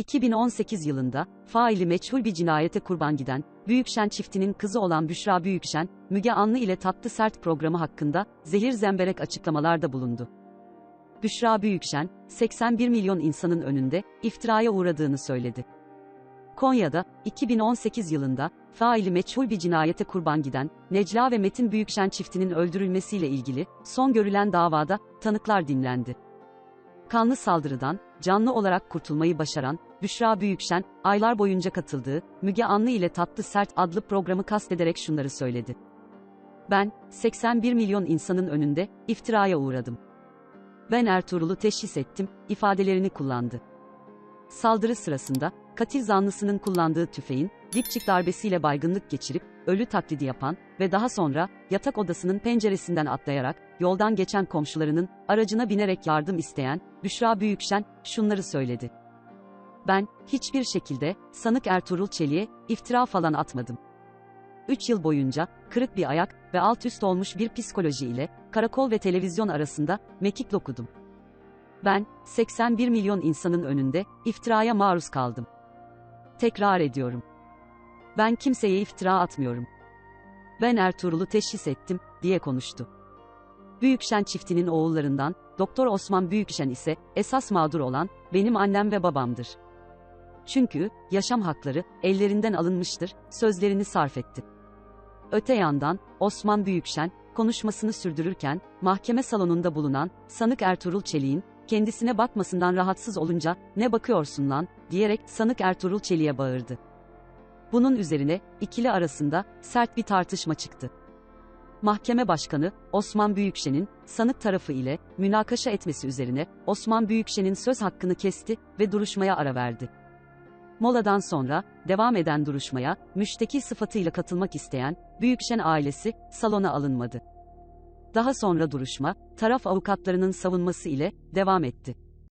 2018 yılında, faili meçhul bir cinayete kurban giden, Büyükşen çiftinin kızı olan Büşra Büyükşen, Müge Anlı ile Tatlı Sert programı hakkında, zehir zemberek açıklamalarda bulundu. Büşra Büyükşen, 81 milyon insanın önünde, iftiraya uğradığını söyledi. Konya'da, 2018 yılında, faili meçhul bir cinayete kurban giden, Necla ve Metin Büyükşen çiftinin öldürülmesiyle ilgili, son görülen davada, tanıklar dinlendi. Kanlı saldırıdan, canlı olarak kurtulmayı başaran, Büşra Büyükşen, aylar boyunca katıldığı, Müge Anlı ile Tatlı Sert adlı programı kastederek şunları söyledi. Ben, 81 milyon insanın önünde, iftiraya uğradım. Ben Ertuğrul'u teşhis ettim, ifadelerini kullandı. Saldırı sırasında, katil zanlısının kullandığı tüfeğin, dipçik darbesiyle baygınlık geçirip, ölü taklidi yapan ve daha sonra, yatak odasının penceresinden atlayarak, yoldan geçen komşularının, aracına binerek yardım isteyen, Büşra Büyükşen, şunları söyledi. Ben, hiçbir şekilde, sanık Ertuğrul Çelik'e, iftira falan atmadım. 3 yıl boyunca, kırık bir ayak ve alt üst olmuş bir psikoloji ile, karakol ve televizyon arasında, mekik okudum. Ben, 81 milyon insanın önünde, iftiraya maruz kaldım. Tekrar ediyorum. Ben kimseye iftira atmıyorum. Ben Ertuğrul'u teşhis ettim, diye konuştu. Büyükşen çiftinin oğullarından, Doktor Osman Büyükşen ise, esas mağdur olan, benim annem ve babamdır. Çünkü, yaşam hakları, ellerinden alınmıştır, sözlerini sarf etti. Öte yandan, Osman Büyükşen, konuşmasını sürdürürken, mahkeme salonunda bulunan, sanık Ertuğrul Çelik'in, kendisine bakmasından rahatsız olunca, ne bakıyorsun lan, diyerek sanık Ertuğrul Çelik'e bağırdı. Bunun üzerine, ikili arasında, sert bir tartışma çıktı. Mahkeme Başkanı, Osman Büyükşen'in, sanık tarafı ile, münakaşa etmesi üzerine, Osman Büyükşen'in söz hakkını kesti ve duruşmaya ara verdi. Moladan sonra, devam eden duruşmaya, müşteki sıfatıyla katılmak isteyen, Büyükşen ailesi, salona alınmadı. Daha sonra duruşma, taraf avukatlarının savunması ile, devam etti.